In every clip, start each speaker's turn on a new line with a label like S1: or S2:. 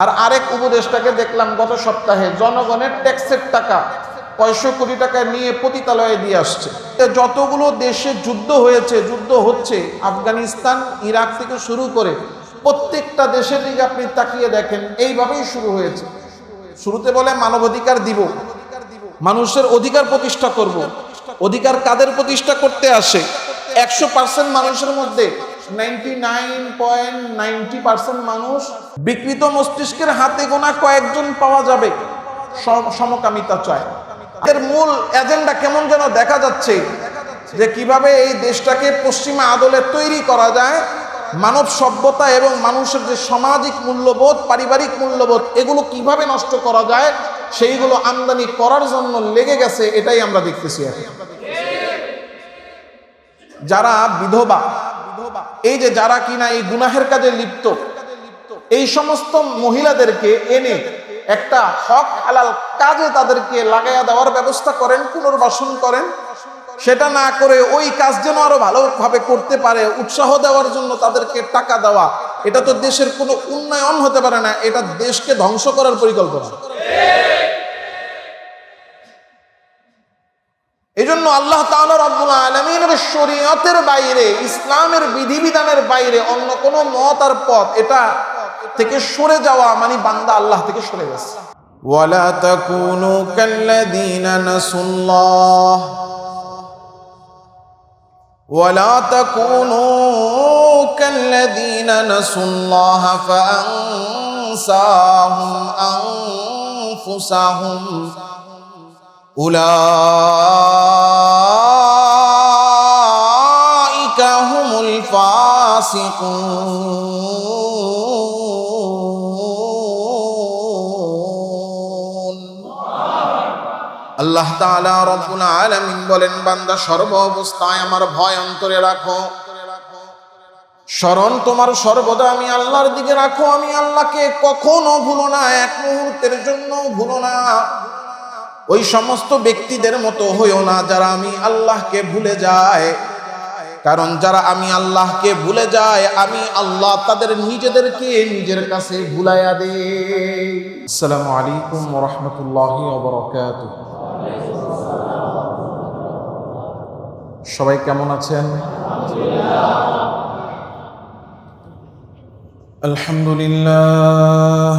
S1: আর আরেক উপদেশটাকে দেখলাম গত সপ্তাহে জনগণের ট্যাক্সের টাকা কয়শো কোটি টাকা নিয়ে পতিতালয়ে দিয়ে আসছে যতগুলো দেশে যুদ্ধ হয়েছে, যুদ্ধ হচ্ছে, আফগানিস্তান, ইরাক থেকে শুরু করে প্রত্যেকটা দেশের দিকে আপনি তাকিয়ে দেখেন, এইভাবেই শুরু হয়েছে শুরুতে বলে মানবাধিকার দিব, মানুষের অধিকার প্রতিষ্ঠা করব। অধিকার কাদের প্রতিষ্ঠা করতে আসে একশো পার্সেন্ট মানুষের মধ্যে ninety nine point ninety percent মানুষ বিকৃত মস্তিষ্কের হাতে গোনা কয়েকজন পাওয়া যাবে সমকামিতা চায়। এর মূল এজেন্ডা কেমন যেন দেখা যাচ্ছে, যে কীভাবে এই দেশটাকে পশ্চিমা আদলে তৈরি করা যায়, মানব সভ্যতা এবং মানুষের যে সামাজিক মূল্যবোধ, পারিবারিক মূল্যবোধ, এগুলো কীভাবে নষ্ট করা যায়, সেইগুলো আমদানি করার জন্য লেগে গেছে, এটাই আমরা দেখতেছি এখন। যারা বিধবা এই যে যারা কিনা এই গুনাহের কাজে লিপ্ত, এই সমস্ত মহিলাদেরকে এনে একটা হক হালাল কাজে তাদেরকে লাগাইয়া দেওয়ার ব্যবস্থা করেন, পুনর্বাসন করেন, সেটা না করে ওই কাজ যেন আরও ভালোভাবে করতে পারে, উৎসাহ দেওয়ার জন্য তাদেরকে টাকা দেওয়া, এটা তো দেশের কোনো উন্নয়ন হতে পারে না, এটা দেশকে ধ্বংস করার পরিকল্পনা। এই জন্য আল্লাহ তাআলা রব্বুল আলমিনের শরীয়তের বাইরে ইসলামের বিধিবিধানের বাইরে অন্য কোনো মত আর পথ এটা থেকে সরে যাওয়া মানে বান্দা আল্লাহ থেকে সরে গেছে
S2: ولا تكونوا كالذين نسوا الله ولا تكونوا كالذين نسوا الله فأنساهم أنفسهم أولئك هم الفاسقون আল্লাহ তাআলা রব্বুল আলামিন বলেন বান্দা সর্ব অবস্থায় আমার ভয় অন্তরে রাখো স্মরণ তোমার সর্বদা আমি আল্লাহর দিকে রাখো আমি আল্লাহকে কখনো ভুলো না এক মুহূর্তের জন্য ভুলো না ওই সমস্ত ব্যক্তিদের মতো হইও না যারা আমি আল্লাহকে ভুলে যায়। কারণ যারা আমি আল্লাহকে ভুলে যায়, আমি আল্লাহ তাদের নিজেদেরকে নিজের কাছে ভুলাইয়া দে আসসালামু আলাইকুম রহমতুল্লাহি সবাই কেমন আছেন? আলহামদুলিল্লাহ।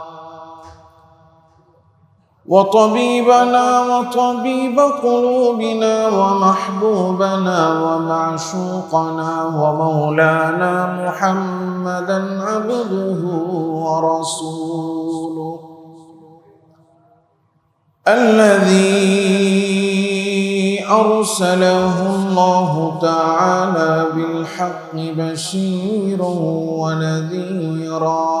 S2: وطبيبنا وطبيب قلوبنا ومحبوبنا ومعشوقنا ومولانا محمدا عبده ورسوله. الذي أرسله الله تعالى بالحق بشيرا ونذيرا.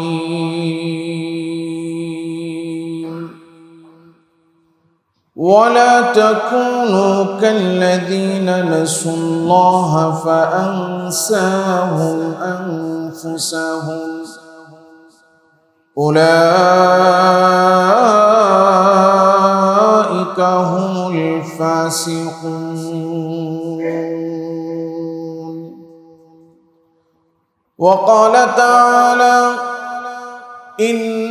S2: ولا تكونوا كالذين نسوا الله فأنساهم أنفسهم. أولئك هم الفاسقون. وقال تعالى إن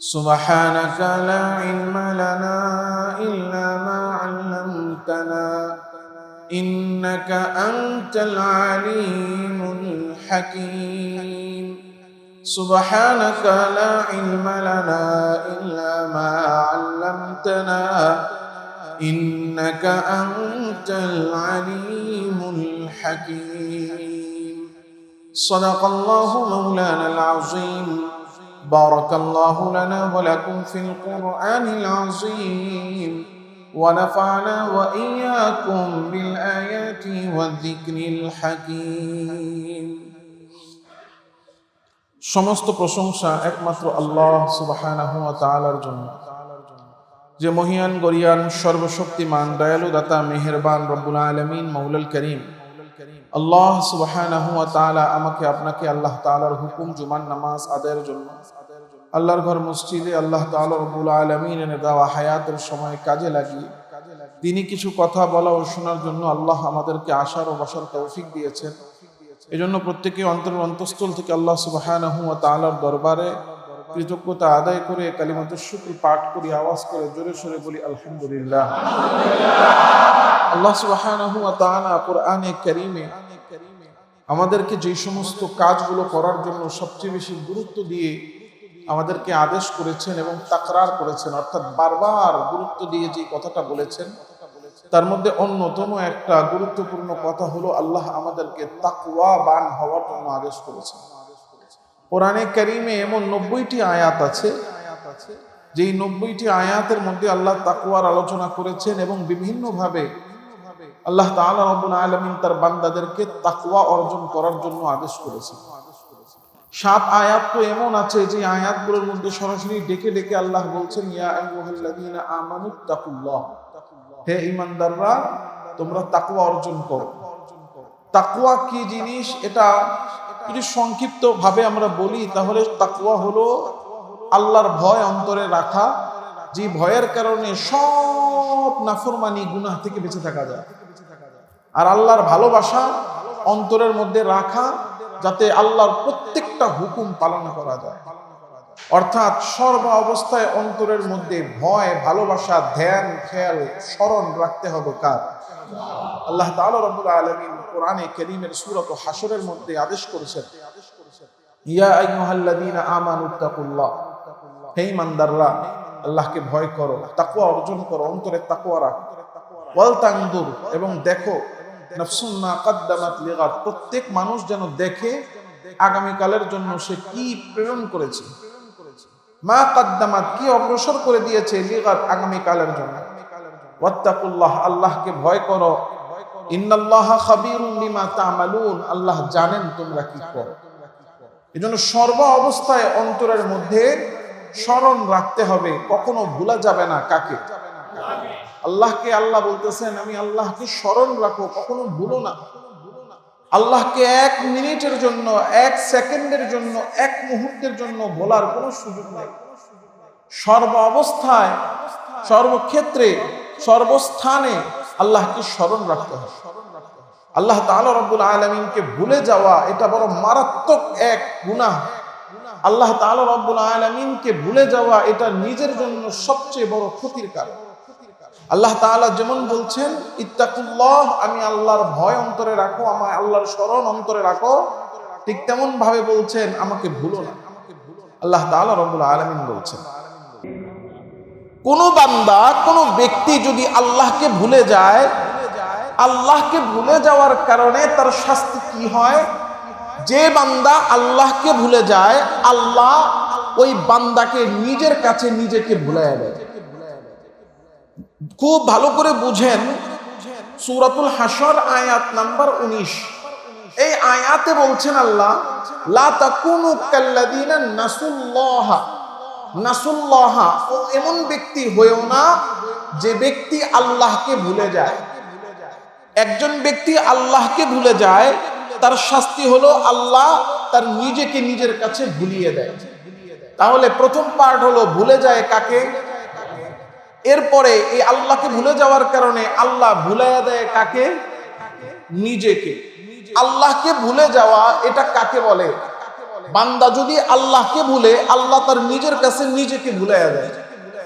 S2: سبحانك لا علم لنا إلا ما علمتنا إنك أنت العليم الحكيم. سبحانك لا علم لنا إلا ما علمتنا إنك أنت العليم الحكيم. صدق الله مولانا العظيم. بارك الله لنا ولكم في القرآن العظيم ونفعنا وإياكم بالآيات والذكر الحكيم সমস্ত প্রশংসা একমাত্র আল্লাহ সুবহানাহু ওয়া তাআলার জন্য যে মহিয়ান গরিয়ান সর্বশক্তিমান দয়ালু দাতা মেহেরবান রব্বুল আলামিন মৌলাল করিম আল্লাহ তাআলা আমাকে, আপনাকে আল্লাহ তালার হুকুম, জুমার নামাজ আদায়ের জন্য, আল্লাহর ঘর মসজিদে আল্লাহ রব্বুল আলামিন এনে দেওয়া হায়াতের সময় কাজে লাগিয়ে, তিনি কিছু কথা বলা ও শোনার জন্য আল্লাহ আমাদেরকে আশার ও বসার তৌফিক দিয়েছেন। এজন্য প্রত্যেকে অন্তর অন্তঃস্থল থেকে আল্লাহ সুবহানাহু ওয়া তাআলার দরবারে কৃতজ্ঞতা আদায় করে কালিমাতুর শুকর পাঠ করি, আওয়াজ করে, জোরে সোরে বলি, আলহামদুলিল্লাহ। আল্লাহ সুবহানাহু কোরআনে কারীমে আমাদেরকে যে সমস্ত কাজগুলো করার জন্য সবচেয়ে বেশি গুরুত্ব দিয়ে আমাদেরকে আদেশ করেছেন এবং তাকরার করেছেন, অর্থাৎ বারবার গুরুত্ব দিয়ে যে কথাটা বলেছেন, তার মধ্যে অন্যতম একটা গুরুত্বপূর্ণ কথা হলো, আল্লাহ আমাদেরকে তাকওয়া বান হওয়ার জন্য আদেশ করেছেন। কোরআনে কারিমে এমন নব্বইটি আয়াত আছে, যেই নব্বইটি আয়াতের মধ্যে আল্লাহ তাকুয়ার আলোচনা করেছেন এবং বিভিন্নভাবে আল্লাহ তাআলা আলামিন তার বান্দাদেরকে তাকওয়া অর্জন করার জন্য আদেশ করেছেন। সাত আয়াত তো এমন আছে যে আয়াতগুলোর মধ্যে সরাসরি ডেকে ডেকে আল্লাহ বলছেন হে ঈমানদাররা, তোমরা তাকওয়া অর্জন করো। তাকওয়া কি জিনিস? এটা যদি সংক্ষিপ্ত ভাবে আমরা বলি, তাহলে তাকওয়া হলো আল্লাহর ভয় অন্তরে রাখা, যে ভয়ের কারণে সব নাফরমানি, গুনাহ থেকে বেঁচে থাকা যায়। আর আল্লাহর ভালোবাসা অন্তরের মধ্যে রাখা, যাতে আল্লাহর প্রত্যেকটা হুকুম পালন করা যায়। অর্থাৎ সর্ব অবস্থায় অন্তরের মধ্যে ভয়, ভালোবাসা, ধ্যান, খেয়াল, স্মরণ রাখতে হবে কার? আল্লাহ তাআলা রব্বুল আলামিন কোরআনে কারীমের সূরা হাসরের মধ্যে আদেশ করেছেন। ইয়া আইয়ুহাল্লাযীনা আমানুত্তাকুল্লাহ হে ঈমানদাররা আল্লাহকে ভয় করো, তাকওয়া অর্জন করো, অন্তরে তাকওয়া রাখো। ওয়াল তানদুর এবং দেখো, নাফসুন মা কাদ্দামাত লিগাদ, প্রত্যেক মানুষ যেন দেখে আগামী কালের জন্য সে কি প্রেরণ করেছে। মা কাদ্দামাত কি অগ্রসর করে দিয়েছে লিগাদ আগামী কালের জন্য। ওয়াত্তাকুল্লাহ, আল্লাহকে ভয় করো। ইন্নাল্লাহ খাবীরুম বিমা তা'মালুন, আল্লাহ জানেন তোমরা কি করো। এজন্য সর্ব অবস্থায় অন্তরের মধ্যে স্মরণ রাখতে হবে, কখনো ভুলা যাবে না কাকে। আল্লাহকে আল্লাহ বলতেছেন, আমি আল্লাহকে স্মরণ রাখো, কখনো ভুলো না। আল্লাহকে এক মিনিটের জন্য, এক সেকেন্ডের জন্য, এক মুহূর্তের জন্য বলার কোনো সুযোগ নেই। সর্ব অবস্থায়, সর্বক্ষেত্রে সর্বস্থানে আল্লাহকে স্মরণ রাখতে হবে। আল্লাহ তাআলা রব্বুল আলমিনকে ভুলে যাওয়া, এটা বড় মারাত্মক এক গুনাহ। আল্লাহ তাআলা রব্বুল আলমিনকে ভুলে যাওয়া, এটা নিজের জন্য সবচেয়ে বড় ক্ষতির কারণ। আল্লাহ তাআলা যেমন বলছেন, ইত্তাকুল্লাহ, আমি আল্লাহর ভয় অন্তরে রাখো আমার আল্লাহর স্মরণ অন্তরে রাখো। ঠিক তেমন ভাবে বলছেন, আমাকে ভুলো না। আল্লাহ তাআলা রব্বুল আলামিন বলছেন। কোন বান্দা, কোন ব্যক্তি যদি আল্লাহকে ভুলে যায়, আল্লাহকে ভুলে যাওয়ার কারণে তার শাস্তি কি হয়? যে বান্দা আল্লাহকে ভুলে যায়, আল্লাহ ওই বান্দাকে নিজের কাছে নিজেকে ভুলে খুব ভালো করে বুঝেন সূরাতুল হাসর আয়াত নাম্বার উনিশ। এই আয়াতে বলছেন আল্লাহ, লা তাকুনু কাল্লাযিনা নাসুল্লাহা নাসুল্লাহা, ও এমন ব্যক্তি হয়েও না যে ব্যক্তি আল্লাহকে ভুলে যায়। একজন ব্যক্তি আল্লাহকে ভুলে যায়, তার শাস্তি হলো আল্লাহ তার নিজেকে নিজের কাছে ভুলিয়ে দেয়। তাহলে প্রথম পার্ট হলো ভুলে যায় কাকে? এরপরে এই আল্লাহকে ভুলে যাওয়ার কারণে আল্লাহ ভুলাইয়া দেয় কাকে? নিজেকে। আল্লাহকে ভুলে যাওয়া এটা কাকে বলে? বান্দা যদি আল্লাহকে ভুলে, আল্লাহ তার নিজের কাছে নিজেকে ভুলাইয়া দেয়।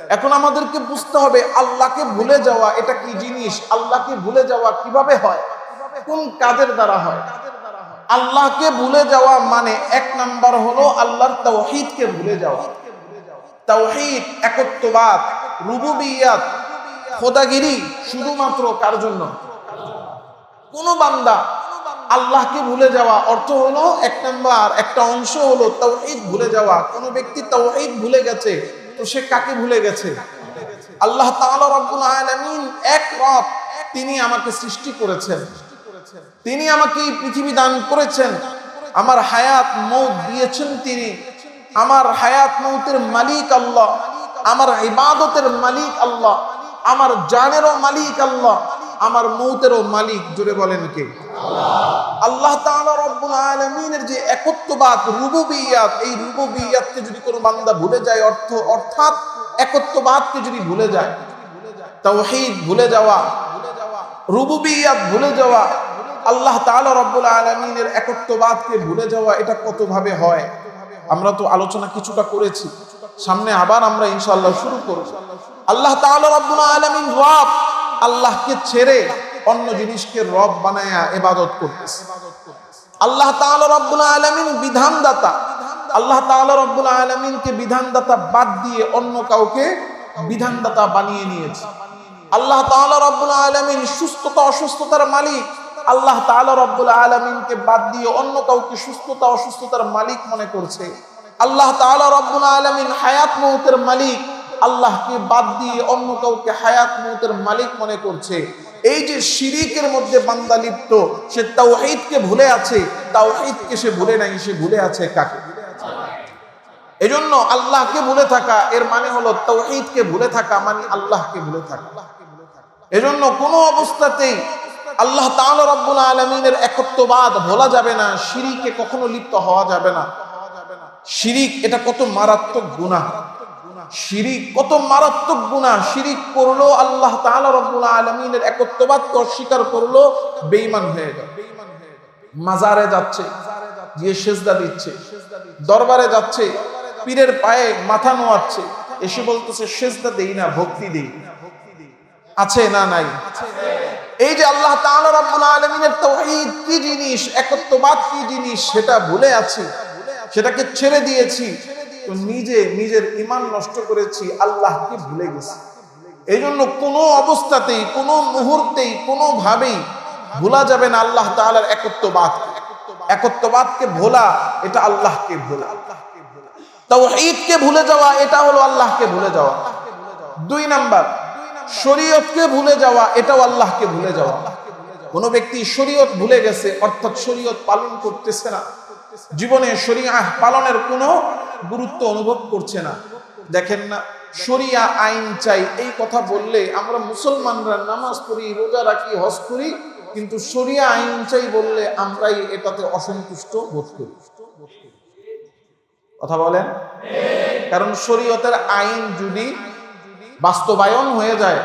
S2: এখন আমাদেরকে বুঝতে হবে, আল্লাহকে ভুলে যাওয়া এটা কি জিনিস? আল্লাহকে ভুলে যাওয়া কীভাবে হয়? কোন কাজের দ্বারা হয়? আল্লাহকে ভুলে যাওয়া মানে এক নাম্বার হলো আল্লাহর তাওহীদকে ভুলে যাওয়া। তাওহীদ, একত্ববাদ, রুবুবিয়াত, খোদাগিরি শুধুমাত্র কার জন্য? কোন বান্দা আল্লাহকে ভুলে যাওয়া অর্থ হলো এক নাম্বার, একটা অংশ হলো তাওহীদ ভুলে যাওয়া। কোন ব্যক্তি তাওহীদ ভুলে গেছে, তো সে কাকে ভুলে গেছে? আল্লাহ এক রব তিনি আমাকে সৃষ্টি করেছেন। তিনি আমাকে এই পৃথিবী দান করেছেন। আমার হায়াত মৌত দিয়েছেন তিনি। আমার হায়াত মৌতের মালিক আল্লাহ। আমার ইবাদতের মালিক আল্লাহ। আমার জানেরও মালিক আল্লাহ। আমার মৌতেরও মালিক জুড়ে বলেন কে? আল্লাহ তাআলা আলামিনের যে একত্ববাদ, রুবুবিয়াত, এই রুবুবিয়াতকে যদি কোনো বান্দা ভুলে যায়, অর্থ, অর্থাৎ একত্ববাদকে যদি ভুলে যায়, তাওহীদ ভুলে যাওয়া, রুবুবিয়াত ভুলে যাওয়া, আল্লাহ তাআলা রব্বুল আলামিনের একত্ববাদকে ভুলে যাওয়া, এটা কত ভাবে হয়? আমরা তো আলোচনা কিছুটা করেছি, সামনে আবার আমরা ইনশাআল্লাহ শুরু করব। আল্লাহ তাআলা রব্বুল আলামিন রব আল্লাহকে ছেড়ে অন্য জিনিসকে রব বানায়া এবাদত করতেছে। আল্লাহ তাআলা রব্বুল আলামিন বিধানদাতা। আল্লাহ তাআলা রব্বুল আলামিনকে বিধানদাতা বাদ দিয়ে অন্য কাউকে বিধানদাতা বানিয়ে নিয়েছে। আল্লাহ তাআলা রব্বুল আলামিন সুস্থতা, অসুস্থতার মালিক। আল্লাহ তাআলা রব্বুল আলামিনকে বাদ দিয়ে অন্য কাউকে সুস্থতা, অসুস্থতার মালিক মনে করছে। আল্লাহ তাআলা রব্বুল আলামিন হায়াত মৌতের মালিক। আল্লাহকে বাদ দিয়ে অন্য কাউকে হায়াত মৌতের মালিক মনে করছে। এই যে শিরিকের মধ্যে বান্দা লিপ্ত, সে তাওহীদকে ভুলে আছে। তাওহীদকে সে ভুলে নাই, সে ভুলে আছে কাকে? এজন্য আল্লাহকে ভুলে থাকা, এর মানে হলো তাওহীদকে ভুলে থাকা মানে আল্লাহকে ভুলে থাকা। এজন্য কোনো অবস্থাতেই আল্লাহ তাআলা রব্বুল আলামিনের একত্ববাদ ভোলা যাবে না, শিরিকে কখনো লিপ্ত হওয়া যাবে না। শিরিক এটা কত মারাত্মক গুনাহ। শিরিক, কত মারাত্মক গুনাহ। শিরিক করল আল্লাহ তাআলা রব্বুল আলামিনের অস্বীকার করল, বেঈমান হয়ে গেল। মাজারে যাচ্ছে, গিয়ে সেজদা দিচ্ছে, দরবারে যাচ্ছে, পীরের পায়ে মাথা নোয়াচ্ছে, এসে বলতেছে, সেজদা দেই না, ভক্তি দেই। আছে না নাই? এই যে আল্লাহ তাআলা রাব্বুল আলামিনের তাওহীদ কি জিনিস, একত্ববাদ কি জিনিস, সেটা ভুলে আছি, সেটাকে ছেড়ে দিয়েছি। তো নিজে, নিজের ঈমান নষ্ট করেছি, আল্লাহকে ভুলে গেছি। এই জন্য কোনো অবস্থাতেই, কোনো মুহূর্তেই কোনো ভাবেই ভোলা যাবে না আল্লাহ তাআলার একত্ববাদ। একত্ববাদকে ভোলা, এটা আল্লাহকে ভোলা। ভুলে যাওয়া, এটা হলো আল্লাহকে ভুলে যাওয়া। দুই নাম্বার, শরীয়তকে ভুলে যাওয়া, এটাও আল্লাহকে ভুলে যাওয়া। কোনো ব্যক্তি শরীয়ত ভুলে গেছে, অর্থাৎ শরীয়ত পালন করতেছে না। জীবনে শরিয়া পালনের কোনো গুরুত্ব অনুভব করছে না। দেখেন না, শরিয়া আইন চাই, এই কথা বললে আমরা মুসলমানরা নামাজ পড়ি, রোজা রাখি, হজ করি, কিন্তু শরিয়া আইন চাই বললে আমরাই এটাতে অসন্তুষ্ট বোধ করি। কথা বলেন? কারণ শরীয়তের আইন যদি
S1: বাস্তবায়ন হয়ে যায়,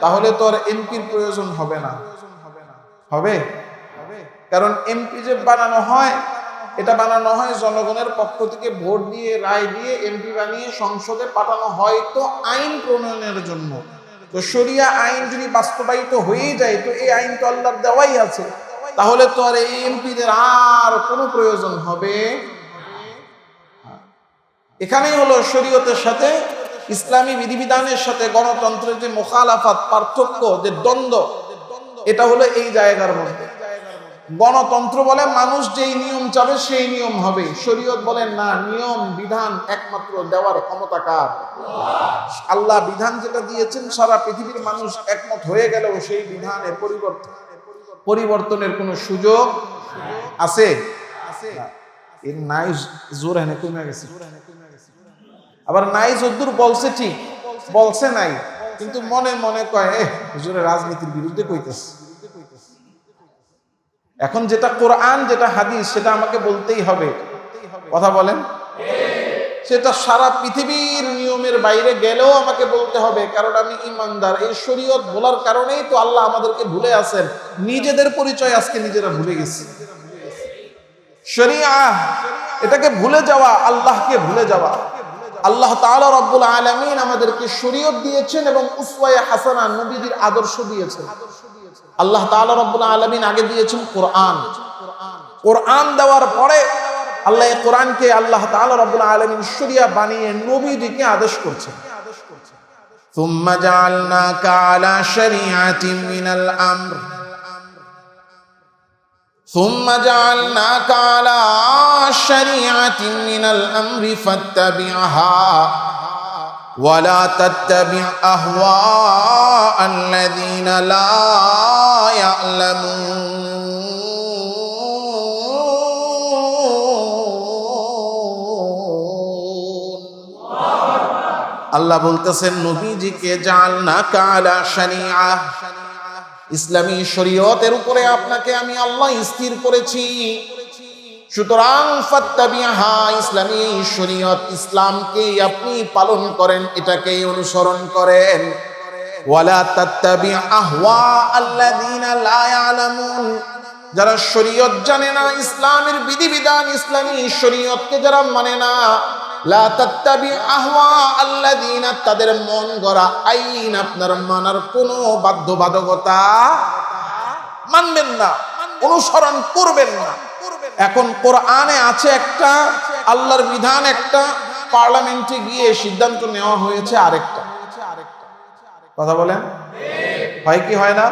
S1: তাহলে তো আর এমপির প্রয়োজন হবে না। হবে? কারণ এমপি যে বানানো হয় এটা বানানো হয়, জনগণের পক্ষ থেকে ভোট দিয়ে, রায় দিয়ে এমপি বানিয়ে সংসদে পাঠানো হয় তো আইন প্রণয়নের জন্য। তো শরিয়া আইন যদি বাস্তবায়িত হয়েই যায়, তো এই আইন তো আল্লাহর দেওয়াই আছে। তাহলে তো আর এই এমপিদের আর কোনো প্রয়োজন হবে? এখানেই হলো শরীয়তের সাথে, ইসলামী বিধিবিধানের সাথে গণতন্ত্রের যে মোখালাফাত, পার্থক্য, যে দ্বন্দ্ব, এটা হলো এই জায়গার মধ্যে। গণতন্ত্র বলে মানুষ যেই নিয়ম চাবে সেই নিয়ম হবে। শরীয়ত বলেন না, নিয়ম, বিধান একমাত্র দেওয়ার ক্ষমতা কার? আল্লাহ বিধান যেটা দিয়েছেন, সারা পৃথিবীর মানুষ একমত হয়ে গেলেও সেই বিধানের পরিবর্তন পরিবর্তনের কোনো সুযোগ আছে? এর নাই জোর হেনে কমে গেছে। আবার নাই যদ্দুর বলছে ঠিক, বলছে নাই, কিন্তু মনে মনে কয় এ হুজুরে রাজনীতির বিরুদ্ধে কইতেছে। এখন যেটা কোরআন, যেটা হাদিস, সেটা আমাকে বলতেই হবে। কথা বলেন? সেটা সারা পৃথিবীর নিয়মের বাইরে গেলেও আমাকে বলতে হবে, কারণ আমি ইমানদার। এই শরীয়ত বলার কারণেই তো আল্লাহ আমাদেরকে ভুলে আছেন। নিজেদের পরিচয় আজকে নিজেরা ভুলে গেছি। শরিয়া, এটাকে ভুলে যাওয়া, আল্লাহকে ভুলে যাওয়া। আল্লাহ তাআলা রব্বুল আলামিন আমাদেরকে শরীয়ত দিয়েছেন এবং উসওয়ায়ে হাসানা নবীজির আদর্শ দিয়েছেন। আল্লাহ তাআলা রব্বুল আলামিন আগে দিয়েছেন কোরআন কোরআন দেওয়ার পরে আল্লাহ এই কোরআনকে আল্লাহ তাআলা রব্বুল আলামিন শরিয়া বানিয়ে নবীজিকে আদেশ করছেন
S2: ثم جعلناك على شريعة من الأمر ثم جعلناك على شريعة من الأمر فاتبعها ولا تتبع أهواء الذين لا يعلمون আল্লাহ বলতেছেন নবীজিকে জাল না কালা শারিয়া ইসলামী শরীয়তের উপরে আপনাকে আমি আল্লাহ স্থির করেছি সুতরাং ফাত্তাবিহা ইসলামী শরীয়ত ইসলামকে আপনি পালন করেন, এটাকে অনুসরণ করেন। ওয়ালা তাত্তাবি আহওয়া আল্লাযীনা লা ইয়ালামুন। যারা শরীয়ত জানে না, ইসলামের বিধিবিধান ইসলামী শরীয়তকে যারা মানে না, লা তাত্তাবি আহওয়া আল্লাযীনা, তাদের মন গড়া আইন আপনার মানার কোনো বাধ্যবাধকতা মানবেন না, অনুসরণ করবেন না। এখন কোরআনে আছে একটা, আল্লাহর বিধান একটা, পার্লামেন্টে গিয়ে সিদ্ধান্ত নেওয়া হয়েছে আরেকটা। কথা বলেন? হয় কি হয় না?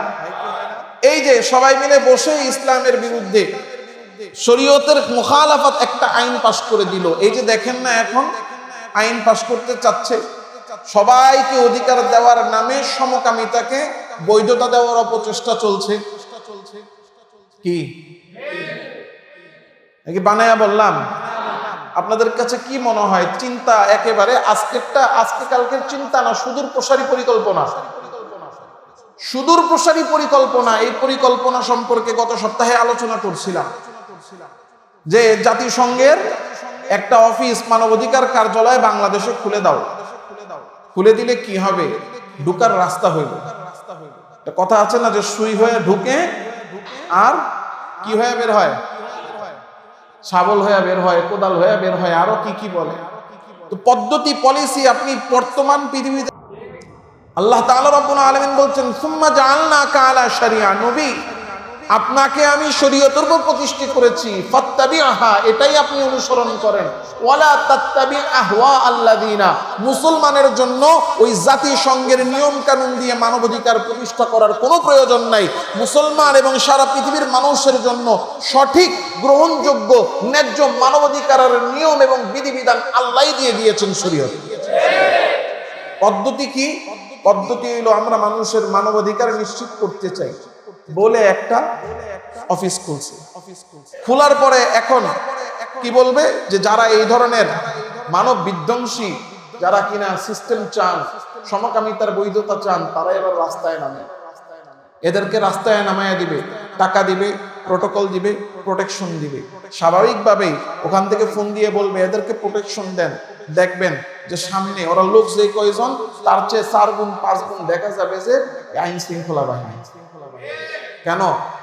S2: এই যে সবাই মিলে বসে ইসলামের বিরুদ্ধে শরীয়তের মুখালাফাত একটা আইন পাশ করে দিল। এই যে দেখেন না এখন, আইন পাশ করতে চাচ্ছে। সবাইকে অধিকার দেওয়ার নামে সমকামিতাকে বৈধতা দেওয়ার অপচেষ্টা চলছে। কি? নাকি বানায়া বললাম, আপনাদের কাছে কি মনে হয়, চিন্তা একেবারে আজকেরটা, আজকে কালকের চিন্তা না, সুদূর প্রসারী পরিকল্পনা? সুদূর প্রসারী পরিকল্পনা, এই পরিকল্পনা সম্পর্কে গত সপ্তাহে আলোচনা করছিলাম। যে জাতিসংঘের একটা অফিস মানবাধিকার কার্যালয় বাংলাদেশে খুলে দাও। খুলে দিলে কি হবে? ঢুকার রাস্তা হইল। কথা আছে না, যে সুই হয়ে ঢুকে আর কি হয়ে বের হয়? শাবল হয়ে বের হয়, কোদাল হয়ে বের হয়, আরও কি কি বলে? তো পদ্ধতি পলিসি আপনি বর্তমান পৃথিবীতে আল্লাহ তাআলা রব্বুল আলামিন বলছেন, সুম্মা জাআলনা কালা শারিয়া নবী আপনাকে আমি শরীয়তের উপর প্রতিষ্ঠিত করেছি, ফাত্তাবিআহা, এটাই আপনি অনুসরণ করেন। ওয়ালা তাত্তাবি আহওয়া আল্লাযিনা, মুসলমানের জন্য ওই জাতিসংঘের নিয়ম কানুন দিয়ে মানবাধিকার প্রতিষ্ঠা করার কোনো প্রয়োজন নাই। মুসলমান এবং সারা পৃথিবীর মানুষের জন্য সঠিক, গ্রহণযোগ্য, ন্যায্য মানবাধিকারের নিয়ম এবং বিধিবিধান আল্লাহই দিয়ে দিয়েছেন শরীয়ত। পদ্ধতি কি? পদ্ধতি হলো আমরা মানুষের মানবাধিকার নিশ্চিত করতে চাই। বলে একটা অফিস খুলছে। খোলার পরে এখন কি বলবে যে যারা এই ধরনের মানব বিধ্বংসী, যারা কিনা সিস্টেম চান, সমকামিতার বৈধতা চান, তারা এবার রাস্তায় নামে। এদেরকে রাস্তায় নামাইয়া দিবে, টাকা দিবে প্রোটোকল দিবে প্রোটেকশন দিবে। স্বাভাবিকভাবেই ওখান থেকে ফোন দিয়ে বলবে, এদেরকে প্রোটেকশন দেন। দেখবেন যে সামনে ওরা লোক যে কয়জন, তার চেয়ে চার গুণ, পাঁচ গুণ দেখা যাবে যে আইন শৃঙ্খলা বাহিনী। কেন?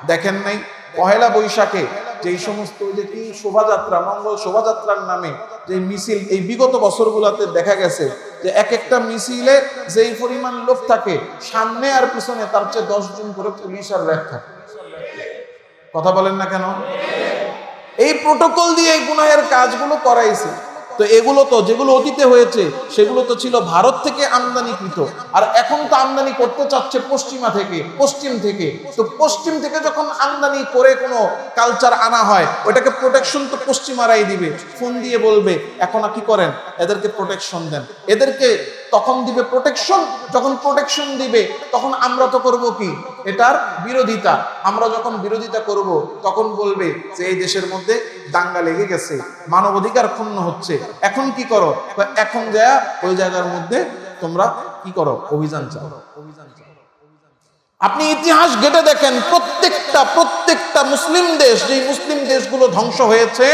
S2: দেখেন নাই? পহেলা বৈশাখে যেই সমস্ত যে কি শোভাযাত্রা, মঙ্গল শোভাযাত্রার নামে যে মিছিল, এই বিগত বছরগুলোতে দেখা গেছে যে এক একটা মিছিলে যেই পরিমাণ লোক থাকে, সামনে আর পিছনে তার চেয়ে দশ জন করে পুলিশ আর র্যাব থাকে। কথা বলেন না কেন? এই প্রোটোকল দিয়ে গুনাহের কাজগুলো করাইছে। তো এগুলো তো, যেগুলো অতীতে হয়েছে, সেগুলো তো ছিল ভারত থেকে আমদানিকৃত। আর এখন তো আমদানি করতে চাচ্ছে পশ্চিমা থেকে, পশ্চিম থেকে। তো পশ্চিম থেকে যখন আমদানি করে কোনো কালচার আনা হয়, ওটাকে প্রোটেকশন তো পশ্চিমারাই দিবে। ফোন দিয়ে বলবে, এখন কি করেন? এদেরকে প্রোটেকশন দেন। এদেরকে তখন দিবে প্রোটেকশন যখন প্রোটেকশন দিবে, তখন আমরা তো করব কি? এটার বিরোধিতা। আমরা যখন বিরোধিতা করব, তখন বলবে যে এই দেশের মধ্যে দাঙ্গা লেগে গেছে, মানবাধিকার ক্ষুণ্ণ হচ্ছে। এখন কি করো? এখন যা, ওই জায়গার মধ্যে তোমরা কি করো? অভিযান চাও আপনি ইতিহাস ঘেটে দেখেন, প্রত্যেকটা প্রত্যেকটা মুসলিম দেশ, যেই মুসলিম দেশগুলো ধ্বংস হয়েছে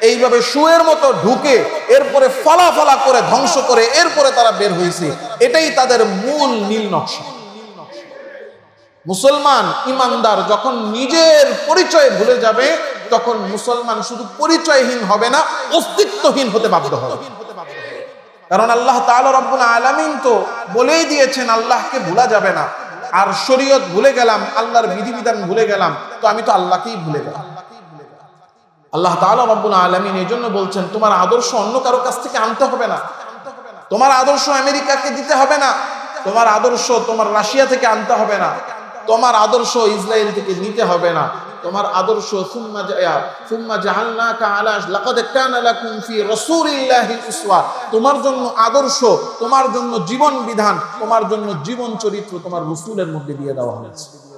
S2: এইভাবে শুয়ের মতো ঢুকে এরপরে ফলা ফলা করে ধ্বংস করে এরপরে তারা বের হয়েছে। এটাই তাদের মূল নীল নকশা। মুসলমান ইমানদার যখন নিজের পরিচয় ভুলে যাবে, তখন মুসলমান শুধু পরিচয়হীন হবে না, অস্তিত্বহীন হতে বাধ্য হবে। কারণ আল্লাহ তাআলা রব্বুল আলামিন তো বলেই দিয়েছেন, আল্লাহকে ভুলা যাবে না। আর শরীয়ত ভুলে গেলাম, আল্লাহর বিধিবিধান ভুলে গেলাম, তো আমি তো আল্লাহকেই ভুলে গেলাম। আল্লাহ তাআলা রব্বুল আলামিন এই জন্য বলছেন, তোমার আদর্শ অন্য কারও কাছ থেকে আনতে হবে না। তোমার আদর্শ আমেরিকাকে দিতে হবে না। তোমার আদর্শ তোমার রাশিয়া থেকে আনতে হবে না। তোমার আদর্শ ইসরায়েল থেকে নিতে হবে না। তোমার আদর্শ সুম্মা সুম্মা জাহালনাকা আলা লাকাদ কানা লাকুম ফি রাসূলিল্লাহি উসওয়া। তোমার জন্য আদর্শ, তোমার জন্য জীবন বিধান, তোমার জন্য জীবন চরিত্র তোমার রাসূলের মধ্যে দিয়ে দেওয়া হয়েছে।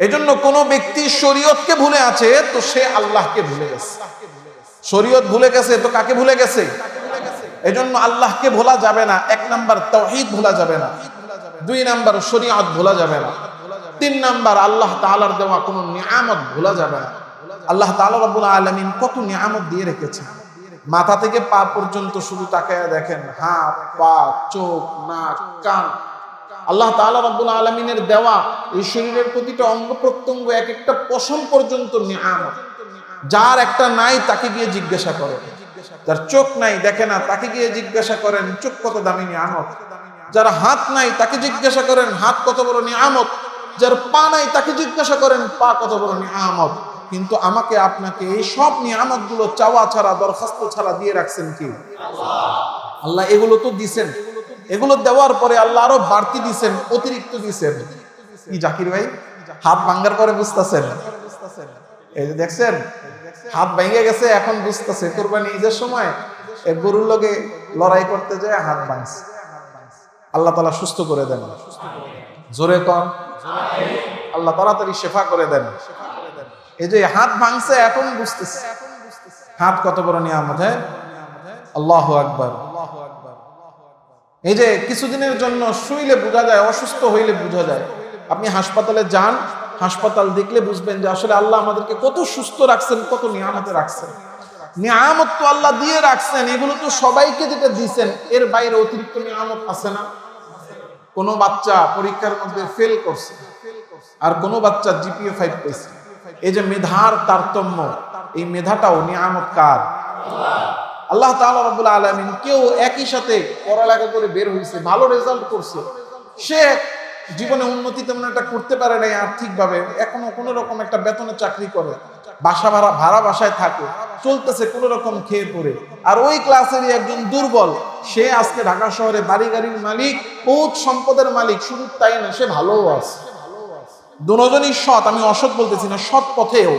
S2: এজন্য কোন ব্যক্তি শরীয়তকে ভুলে আছে, তো সে আল্লাহকে ভুলে গেছে। শরীয়ত ভুলে গেছে, তো কাকে ভুলে গেছে? এজন্য আল্লাহকে ভোলা যাবে না, এক নাম্বার তাওহীদ ভোলা যাবে না, দুই নাম্বার শরীয়ত ভোলা যাবে না, তিন নাম্বার আল্লাহ তাআলার দেওয়া কোনো নিয়ামত ভোলা যাবে না। আল্লাহ তাআলা রাব্বুল আলামিন কত নিয়ামত দিয়ে রেখেছেন। মাথা থেকে পা পর্যন্ত শুধু তাকায় দেখেন, হাত, পা, চোখ, নাক, কান আল্লাহ তাআলা রাব্বুল আলামিনের দেওয়া এই শরীরের প্রতিটা অঙ্গ প্রত্যঙ্গ এক একটা পশম পর্যন্ত নিয়ামত। যার একটা নাই তাকে গিয়ে জিজ্ঞাসা করেন যার চোখ নাই দেখে না তাকে গিয়ে জিজ্ঞাসা করেন, চোখ কত দামি নিয়ামত? যার হাত নাই তাকে জিজ্ঞাসা করেন, হাত কত বড় নিয়ামত? যার পা নাই তাকে জিজ্ঞাসা করেন, পা কত বড় নিয়ামত? কিন্তু আমাকে আপনাকে এই সব নিয়ামতগুলো চাওয়া ছাড়া, দরখাস্ত ছাড়া দিয়ে রাখছেন কি? আল্লাহ এগুলো তো দিছেন। এগুলো দেওয়ার পরে আল্লাহ আরও বাড়তি দিছেন, অতিরিক্ত দিছেন। কি জাকির ভাই? হাত ভাঙ্গার পরে বুঝতেছেন? এই যে দেখছেন, হাত ভেঙে গেছে, এখন বুঝতেছে, কোরবানি ঈদের সময় এক গরুর লগে লড়াই করতে যায়, হাত ভাঙছে। আল্লাহ তালা সুস্থ করে দেন। জোরে কম আল্লাহ তাড়াতাড়ি শেফা করে দেন। এই যে হাত ভাঙছে, এখন বুঝতেছে। হাত কত বড় নিয়ামত হ্যাঁ? আল্লাহ আকবার। এই যে কিছুদিনের জন্য শুইলে বোঝা যায়, অসুস্থ হইলে বোঝা যায়। আপনি হাসপাতালে যান, হাসপাতাল দেখলে বুঝবেন যে আসলে আল্লাহ আমাদেরকে কত সুস্থ রাখছেন, কত নিয়ামতে রাখছেন। নিয়ামত তো আল্লাহ দিয়ে রাখছেন, এগুলো তো সবাইকে যেটা দিছেন, এর বাইরে অতিরিক্ত নিয়ামত আছে না? কোনো বাচ্চা পরীক্ষার মধ্যে ফেল করছে, আর কোনো বাচ্চা জিপিএ ফাইভ পেয়েছে। এই যে মেধার তারতম্য, এই মেধাটাও নিয়ামত কার? আল্লাহ তাআলা রাব্বুল আলামিন কেউ একই সাথে পড়ালেখা করে বের হয়েছে ভালো রেজাল্ট করছে। সে জীবনে উন্নতি তেমন একটা করতে পারে নাই আর্থিকভাবে, এখনও কোনো রকম একটা বেতনে চাকরি করে, বাসা ভাড়া ভাড়া বাসায় থাকে, চলতেছে কোনো রকম খেয়ে পড়ে। আর ওই ক্লাসেরই একজন দুর্বল, সে আজকে ঢাকা শহরে বাড়ি গাড়ির মালিক, বহুত সম্পদের মালিক, শুধু তাই না, সে ভালোও আছে। দুজনই সৎ, আমি অসৎ বলতেছি না, সৎ পথেও,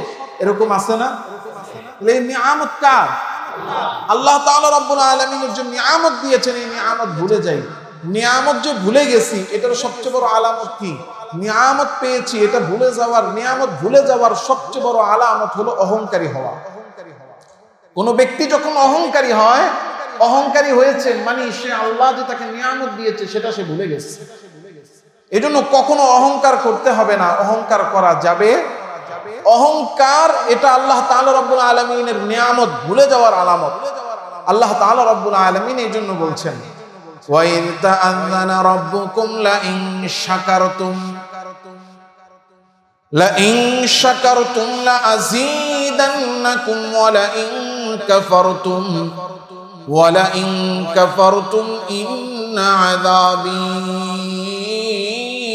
S2: এরকম আছে না? নিয়ামত কার? আল্লাহ তাআলা রাব্বুল আলামিনের যে নিয়ামত দিয়েছেন, এই নিয়ামত ভুলে যাই। নিয়ামত যে ভুলে গেছি এটার সবচেয়ে বড় আলামত কি? নিয়ামত পেয়েছি, এটা ভুলে যাওয়ার, নিয়ামত ভুলে যাওয়ার সবচেয়ে বড় আলামত হলো অহংকারী হওয়া। কোন ব্যক্তি যখন অহংকারী হয়, অহংকারী হয়েছে মানে সে আল্লাহ যে তাকে নিয়ামত দিয়েছে, সেটা সে ভুলে গেছে। এজন্য কখনো অহংকার করতে হবে না, অহংকার করা যাবে অহংকার এটা আল্লাহ তাআলা রাব্বুল আলামিনের নিয়ামত ভুলে যাওয়ার আলামত
S1: আল্লাহ তাআলা রব্বুল আলামিন এই জন্য বলছেন
S2: وإذ تأذن ربكم لئن شكرتم لئن شكرتم لأزيدنكم ولئن كفرتم ولئن كفرتم إن عذابي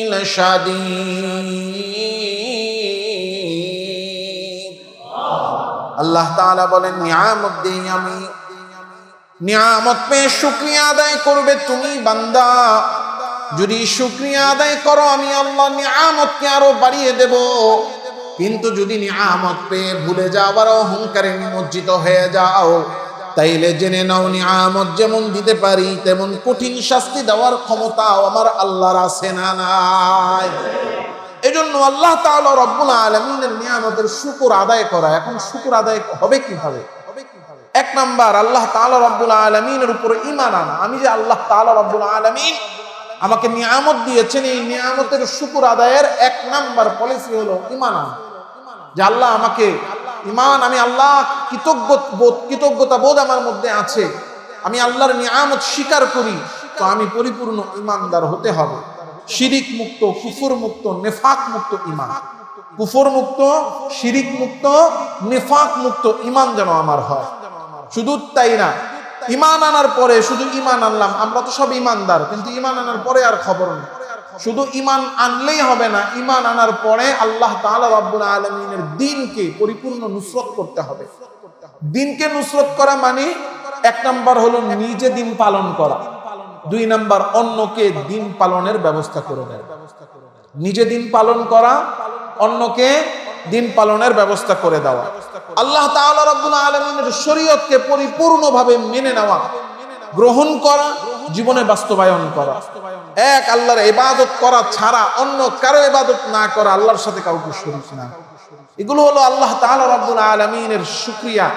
S2: لشديد আল্লাহ তাআলা বলেন নিয়ামত দেই আমি নিয়ামত পেয়ে শুক্রিয়া আদায় করবে তুমি বান্দা। যদি শুক্রিয়া আদায় করো, আমি আল্লাহ নিয়ামতকে আরও বাড়িয়ে দেব। কিন্তু যদি নিয়ামত পেয়ে ভুলে যাওয়ার অহংকারে নিমজ্জিত হয়ে যাও, তাইলে জেনে নাও, নিয়ামত যেমন দিতে পারি, তেমন কঠিন শাস্তি দেওয়ার ক্ষমতাও আমার আল্লাহর আছে না নাই? এজন্য আল্লাহ তাআলা রব্বুল আলামিনের নিয়ামতের শুকর আদায় করা। এখন শুকর আদায় হবে কীভাবে? এক নাম্বার, আল্লাহ তাআলা রব্বুল আলামিনের উপরে ঈমান আনা। আমি যে আল্লাহ তাআলা রব্বুল আলামিন আমাকে নিয়ামত দিয়েছেন, এই নিয়ামতের শুকর আদায়ের এক নাম্বার পলিসি হলো ঈমান আনা। যে আল্লাহ আমাকে ইমান আমি আল্লাহ কৃতজ্ঞ বোধ, কৃতজ্ঞতা বোধ আমার মধ্যে আছে। আমি আল্লাহর নিয়ামত স্বীকার করি, তো আমি পরিপূর্ণ ঈমানদার হতে হবে। শিরিক মুক্ত, কুফুর মুক্ত, নেফাক মুক্ত ইমান কুফর মুক্ত, শিরিক মুক্ত, নেফাক মুক্ত ইমান যেন আমার হয়। শুধু তাই না ইমান আনার পরে শুধু ইমান আনলাম, আমরা তো সব ঈমানদার, কিন্তু ইমান আনার পরে আর খবর নেই। শুধু ইমান আনলেই হবে না ইমান আনার পরে আল্লাহ তাআলা রাব্বুল আলামিনের দ্বীনকে পরিপূর্ণ নুসরত করতে হবে। দিনকে নুসরত করা মানে এক নাম্বার হলো নিজে দিন পালন করা। দুই নাম্বার, অন্যকে দিন পালনের ব্যবস্থা করে দেয়। নিজে দিন পালন করা, অন্যকে দিন পালনের ব্যবস্থা করে দেওয়া। আল্লাহ তাআলা রাব্বুল আলামিনের শরীয়তকে পরিপূর্ণভাবে মেনে নেওয়া, গ্রহণ করা, জীবনে বাস্তবায়ন করা। এক, আল্লাহর ইবাদত করা ছাড়া অন্য কারও ইবাদত না করা আল্লাহর সাথে কাউকে শরীক না। এগুলো হলো আল্লাহ তাআলা রাব্বুল আলামিনের শুকরিয়া।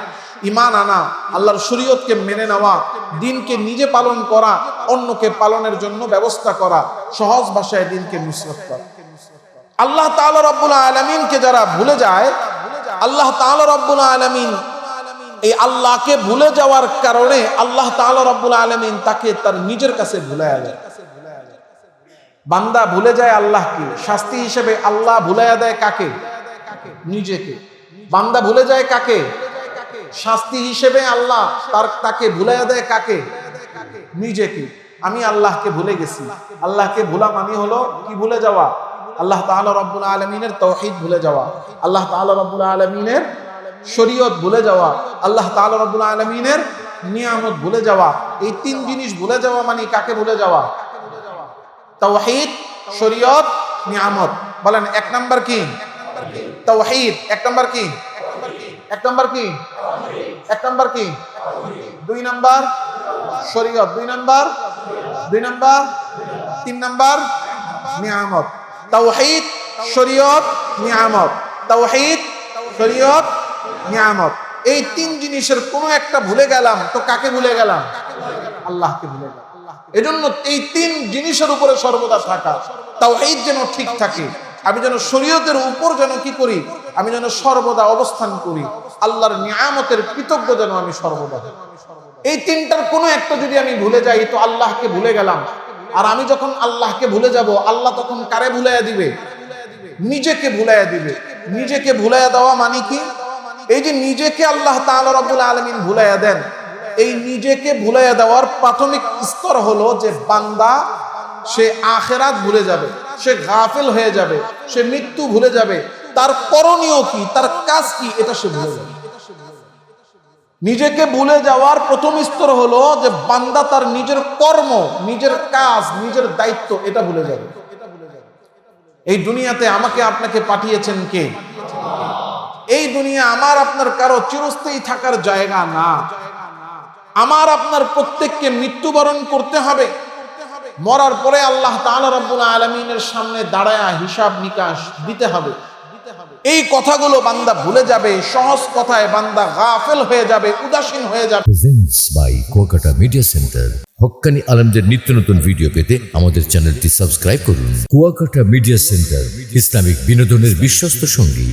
S2: ইমান আনা, আল্লাহর শরীয়তকে মেনে নেওয়া, দিনকে নিজে পালন করা, অন্যকে পালনের জন্য ব্যবস্থা করা, সহজ ভাষায় দিনকে নুসরত করা। আল্লাহ তাআলা রব্বুল আলামিনকে যারা ভুলে যায়, আল্লাহ তাআলা রব্বুল আলামিন এই আল্লাহকে ভুলে যাওয়ার কারণে আল্লাহ তাআলা রব্বুল আলামিন তাকে তার নিজের কাছে ভুলাইয়া দেয়। বান্দা ভুলে যায় আল্লাহকে, শাস্তি হিসেবে আল্লাহ ভুলাইয়া দেয় কাকে? নিজেকে। বান্দা ভুলে যায় কাকে? শাস্তি হিসেবে আল্লাহ তার তাকে ভুলাইয়া দেয় কাকে? নিজেকে। আমি আল্লাহকে ভুলে গেছি। আল্লাহকে ভুলা মানে হলো কি ভুলে যাওয়া? আল্লাহ তাআলা রব্বুল আলমিনের তৌহিদ ভুলে যাওয়া। আল্লাহ তাআলা রব্বুল আলমিনের শরীয়ত ভুলে যাওয়া। আল্লাহ তাআলা রব্বুল আলমিনের নিয়ামত ভুলে যাওয়া। এই তিন জিনিস ভুলে যাওয়া মানে কাকে ভুলে যাওয়া? তৌহিদ, শরীয়ত, নিয়ামত। বলেন, এক নাম্বার কি? তৌহিদ, এক নাম্বার কি? এক নম্বর কি? এক নম্বর কি? দুই নাম্বার শরীয়ত। দুই নম্বর? দুই নাম্বার? তিন নম্বর? নিয়ামত। তাওহীদ, শরীয়ত, নিয়ামত। তাওহীদ, শরীয়ত, নিয়ামত। এই তিন জিনিসের কোনো একটা ভুলে গেলাম, তো কাকে ভুলে গেলাম? আল্লাহকে ভুলে গেলাম। এজন্য এই তিন জিনিসের উপরে সর্বদা থাকা, তাওহীদ যেন ঠিক থাকে, আমি যেন শরীয়তের উপর যেন কি করি? আমি যেন সর্বদা অবস্থান করি, আল্লাহর নিয়ামতের কৃতজ্ঞ যেন আমি সর্বদা এই তিনটার কোনো একটা যদি আমি ভুলে যাই, তো আল্লাহকে ভুলে গেলাম। আর আমি যখন আল্লাহকে ভুলে যাব, আল্লাহ তখন কারে ভুলাইয়া দিবে? নিজেকে ভুলাইয়া দিবে। নিজেকে ভুলাইয়া দেওয়া মানে কি? এই যে নিজেকে আল্লাহ তাআলা রব্বুল আলামিন ভুলাইয়া দেন, এই নিজেকে ভুলাইয়া দেওয়ার প্রাথমিক স্তর হলো যে বান্দা সে আখেরাত ভুলে যাবে, সে গাফেল হয়ে যাবে, সে মৃত্যু ভুলে যাবে তার করণীয় কি? তার কাজ কি? এটা সে ভুলে যাবে নিজেকে ভুলে যাওয়ার প্রথম স্তর হলো যে বান্দা তার নিজের কর্ম, নিজের কাজ, নিজের দায়িত্ব, এটা ভুলে যাবে। এই দুনিয়াতে আমাকে আপনাকে পাঠিয়েছেন কে? এই দুনিয়া আমার আপনার কারও চিরস্থায়ী থাকার জায়গা না। আমার আপনার প্রত্যেককে মৃত্যুবরণ করতে হবে। মরার পরে আল্লাহ তাআলা রাব্বুল আলামিনের সামনে দাঁড়ায়া হিসাব নিকাশ দিতে হবে। এই কথাগুলো বান্দা ভুলে যাবে সহজ কথায় বান্দা গাফেল হয়ে যাবে উদাসীন হয়ে যাবে।
S3: Presents by Kuakata media centre Haqqani আলমদের নিত্য নতুন ভিডিও পেতে আমাদের চ্যানেলটি সাবস্ক্রাইব করুন। কুয়াকাটা মিডিয়া সেন্টার ইসলামিক বিনোদনের বিশ্বস্ত সঙ্গী।